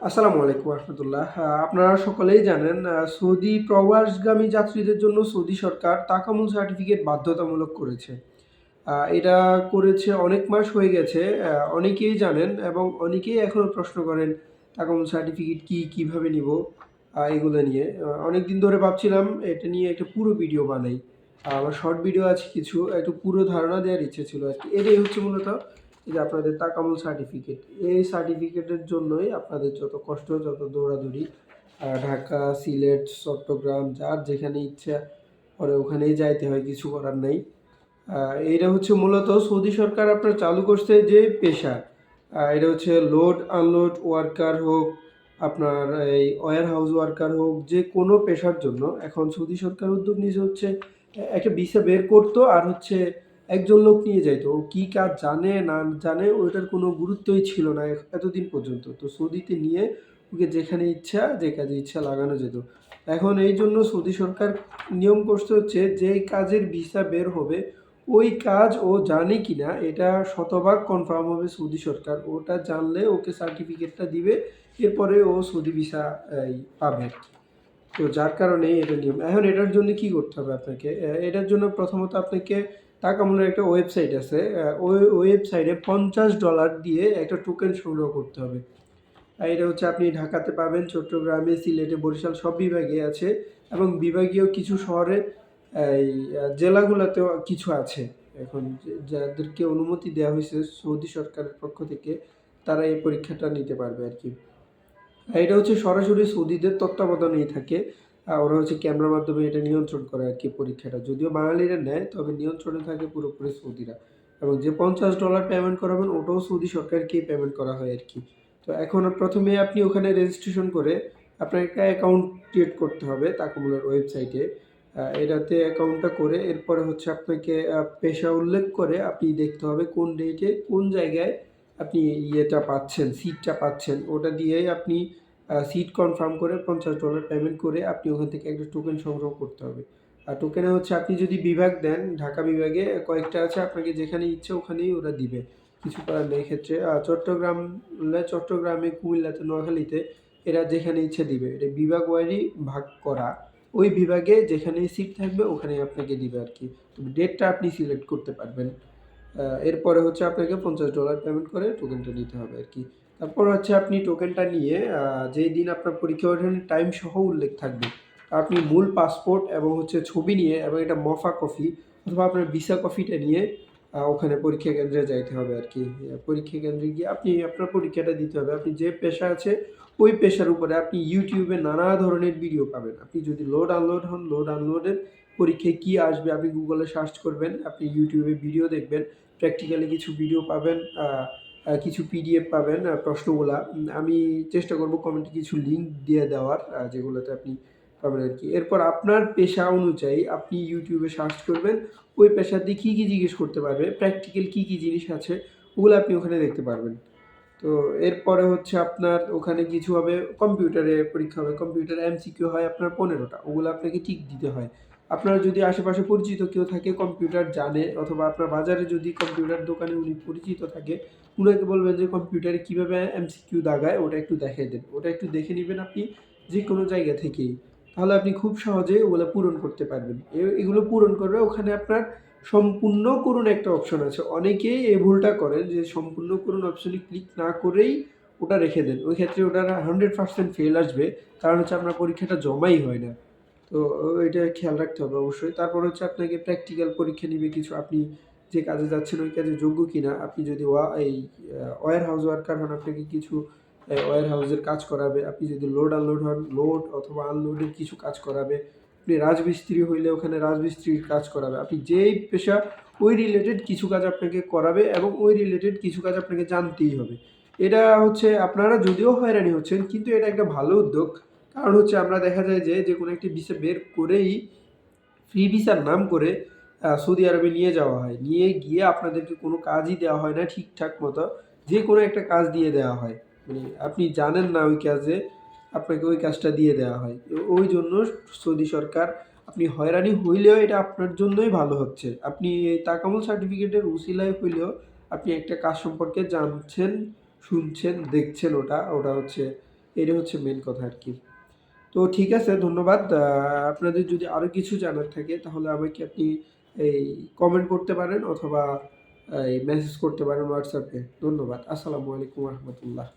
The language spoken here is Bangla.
আসসালামু আলাইকুম রহমতুল্লাহ। আপনারা সকলেই জানেন সৌদি প্রবাসগামী যাত্রীদের জন্য সৌদি সরকার তাকামুল সার্টিফিকেট বাধ্যতামূলক করেছে। এটা করেছে অনেক মাস হয়ে গেছে অনেকেই জানেন এবং অনেকেই এখনও প্রশ্ন করেন তাকামুল সার্টিফিকেট কি, কীভাবে নিব এগুলো নিয়ে। অনেক দিন ধরে ভাবছিলাম এটা নিয়ে একটা পুরো ভিডিও বানাই। আমার শর্ট ভিডিও আছে কিছু, একটু পুরো ধারণা দেওয়ার ইচ্ছে ছিল আর কি এটাই হচ্ছে মূলত এই যে আপনাদের তাকামুল সার্টিফিকেট এই সার্টিফিকেটের জন্যই আপনাদের যত কষ্ট, যত দৌড়াদৌড়ি ঢাকা, সিলেট, চট্টগ্রাম, যার যেখানে ইচ্ছা পরে ওখানেই যাইতে হয়, কিছু করার নাই। এটা হচ্ছে মূলত সৌদি সরকার আপনার চালু করছে যে পেশা। এটা হচ্ছে লোড আনলোড ওয়ার্কার হোক, আপনার এই ওয়ার হাউস ওয়ার্কার হোক, যে কোনো পেশার জন্য। এখন সৌদি সরকার উদ্যোগ নিয়েছে হচ্ছে একটা ভিসা বের করতো, আর হচ্ছে একজন লোক নিয়ে যাইতো ও কী কাজ জানে, না জানে, ওইটার কোনো গুরুত্বই ছিল না এতদিন পর্যন্ত। তো সৌদিতে নিয়ে ওকে যেখানে ইচ্ছা, যে কাজে ইচ্ছা লাগানো যেত। এখন এই জন্য সৌদি সরকার নিয়ম করতে হচ্ছে যে কাজের ভিসা বের হবে, ওই কাজ ও জানে কি না এটা শতভাগ কনফার্ম হবে সৌদি সরকার। ওটা জানলে ওকে সার্টিফিকেটটা দিবে, এরপরে ও সৌদি ভিসা পাবে তো যার কারণে এটা নিয়ম। এখন এটার জন্য কি করতে হবে আপনাকে? এটার জন্য প্রথমত আপনাকে টাকামূলের একটা ওয়েবসাইট আছে ওই ওয়েবসাইটে পঞ্চাশ ডলার দিয়ে একটা টোকেন সংগ্রহ করতে হবে। আর এটা হচ্ছে আপনি ঢাকাতে পাবেন, চট্টগ্রামে, সিলেটে, বরিশাল সব বিভাগে আছে এবং বিভাগীয় কিছু শহরে, এই জেলাগুলোতেও কিছু আছে। এখন যাদেরকে অনুমতি দেওয়া হয়েছে সৌদি সরকারের পক্ষ থেকে, তারা এই পরীক্ষাটা নিতে পারবে আর কি। এটা হচ্ছে সরাসরি সৌদিদের তত্ত্বাবধানেই থাকে। ওরা হচ্ছে ক্যামেরার মাধ্যমে এটা নিয়ন্ত্রণ করে আর কি পরীক্ষাটা। যদিও বাঙালিরা নেয়, তবে নিয়ন্ত্রণে থাকে পুরোপুরি সৌদিরা। এবং যে পঞ্চাশ ডলার পেমেন্ট করাবেন, ওটাও সৌদি সরকারকেই পেমেন্ট করা হয় আর কি। তো এখন প্রথমে আপনি ওখানে রেজিস্ট্রেশন করে আপনার একটা অ্যাকাউন্ট ক্রিয়েট করতে হবে তাকামুলের ওয়েবসাইটে এটাতে অ্যাকাউন্টটা করে এরপরে হচ্ছে আপনাকে পেশা উল্লেখ করে আপনি দেখতে হবে কোন ডেটে কোন জায়গায় আপনি ইয়েটা পাচ্ছেন সিটটা পাচ্ছেন। ওটা দিয়েই আপনি সিট কনফার্ম করে পঞ্চাশ ডলার পেমেন্ট করে আপনি ওখান থেকে একটা টোকেন সংগ্রহ করতে হবে। আর টোকেনে হচ্ছে আপনি যদি বিভাগ দেন, ঢাকা বিভাগে কয়েকটা আছে আপনাকে যেখানে ইচ্ছে ওখানেই ওরা দিবে। কিছু করার নেই ক্ষেত্রে চট্টগ্রাম চট্টগ্রামে, কুমিল্লাতে, নোয়াখালীতে এরা যেখানে ইচ্ছে দিবে। এটা বিভাগ ওয়ারি ভাগ করা। ওই বিভাগে যেখানে সিট থাকবে ওখানেই আপনাকে দিবে আর কি। তবে ডেটটা আপনি সিলেক্ট করতে পারবেন। এরপরে হচ্ছে আপনাকে পঞ্চাশ ডলার পেমেন্ট করে টোকেনটা নিতে হবে আর কি। তারপর হচ্ছে আপনি টোকেনটা নিয়ে যেই দিন আপনার পরীক্ষা ওঠেন টাইম সহ উল্লেখ থাকবে। আপনি মূল পাসপোর্ট এবং হচ্ছে ছবি নিয়ে এবং এটা মফা কফি অথবা আপনার ভিসা কফিটা নিয়ে ওখানে পরীক্ষা কেন্দ্রে যাইতে হবে আর কি। পরীক্ষা কেন্দ্রে গিয়ে আপনি আপনার পরীক্ষাটা দিতে হবে। আপনি যে পেশা আছে, ওই পেশার উপরে আপনি ইউটিউবে নানা ধরনের ভিডিও পাবেন। আপনি যদি লোড আনলোড হন লোড আনলোডের পরীক্ষায় কি আসবে, আপনি গুগলে সার্চ করবেন, আপনি ইউটিউবে ভিডিও দেখবেন প্র্যাকটিক্যালি কিছু ভিডিও পাবেন কিছু পিডিএফ পাবেন প্রশ্নগুলা। আমি চেষ্টা করব কমেন্টে কিছু লিঙ্ক দিয়ে দেওয়ার যেগুলোতে আপনি পাবেন আর কি। এরপর আপনার পেশা অনুযায়ী আপনি ইউটিউবে সার্চ করবেন, ওই দিয়ে কী কী জিজ্ঞেস করতে পারবে প্র্যাকটিক্যাল কী কী জিনিস আছে, ওগুলো আপনি ওখানে দেখতে পারবেন। তো এরপরে হচ্ছে আপনার ওখানে কিছু হবে কম্পিউটারে পরীক্ষা হবে কম্পিউটার এমসিকিউ হয় আপনার পনেরোটা, ওগুলো আপনাকে ঠিক দিতে হয়। আপনার যদি আশেপাশে পরিচিত কেউ থাকে কম্পিউটার জানে, অথবা আপনার বাজারে যদি কম্পিউটার দোকানে উনি পরিচিত থাকে, উনাকে বলবেন যে কম্পিউটারে কীভাবে এমসিকিউ দাগায়, ওটা একটু দেখাই দেন। ওটা একটু দেখে নেবেন আপনি যে কোনো জায়গা থেকেই। তাহলে আপনি খুব সহজে ওগুলো পূরণ করতে পারবেন। এগুলো পূরণ করবে, ওখানে আপনার সম্পূর্ণ করুন একটা অপশন আছে। অনেকেই এই ভুলটা করেন যে সম্পূর্ণ করুন অপশনে ক্লিক না করেই ওটা রেখে দেন। ওই ক্ষেত্রে ওটার হান্ড্রেড পার্সেন্ট ফেল আসবে। কারণ হচ্ছে আপনার পরীক্ষাটা জমাই হয় না। তো এটা খেয়াল রাখতে হবে অবশ্যই। তারপর হচ্ছে আপনাকে প্র্যাকটিক্যাল পরীক্ষা নিবে কিছু। আপনি যে কাজে যাচ্ছেন ওই কাজে যোগ্য কিনা, আপনি যদি ওয়া, এই ওয়ার হাউস ওয়ার্কার হন, আপনাকে কিছু ওয়ার হাউসের কাজ করাবে। আপনি যদি লোড আনলোড হন লোড অথবা আনলোডের কিছু কাজ করাবে। আপনি রাজমিস্ত্রি হইলে ওখানে রাজমিস্ত্রির কাজ করাবে। আপনি যেই পেশা, ওই রিলেটেড কিছু কাজ আপনাকে করাবে এবং ওই রিলেটেড কিছু কাজ আপনাকে জানতেই হবে। এটা হচ্ছে, আপনারা যদিও হয়রানি হচ্ছেন, কিন্তু এটা একটা ভালো উদ্যোগ। কারণ হচ্ছে আমরা দেখা যায় যে যে কোনো একটি ভিসা বের করেই ফ্রি ভিসার নাম করে সৌদি আরবে নিয়ে যাওয়া হয়। নিয়ে গিয়ে আপনাদেরকে কোনো কাজই দেওয়া হয় না ঠিকঠাক মতো। যে কোনো একটা কাজ দিয়ে দেওয়া হয়। মানে আপনি জানেন না ওই কাজে, আপনাকে ওই কাজটা দিয়ে দেওয়া হয়। ওই জন্য সৌদি সরকার আপনি হয়রানি হইলেও এটা আপনার জন্যই ভালো হচ্ছে। আপনি তাকামুল সার্টিফিকেটের উসিলায় হইলেও আপনি একটা কাজ সম্পর্কে জানছেন, শুনছেন, দেখছেন ওটা ওটা হচ্ছে এটা হচ্ছে মেন কথা আর কি। তো ঠিক আছে, ধন্যবাদ। আপনাদের যদি আরও কিছু জানার থাকে, তাহলে আমাকে আপনি এই কমেন্ট করতে পারেন অথবা এই মেসেজ করতে পারেন হোয়াটসঅ্যাপে ধন্যবাদ। আসসালামু আলাইকুম রহমতুল্লাহ।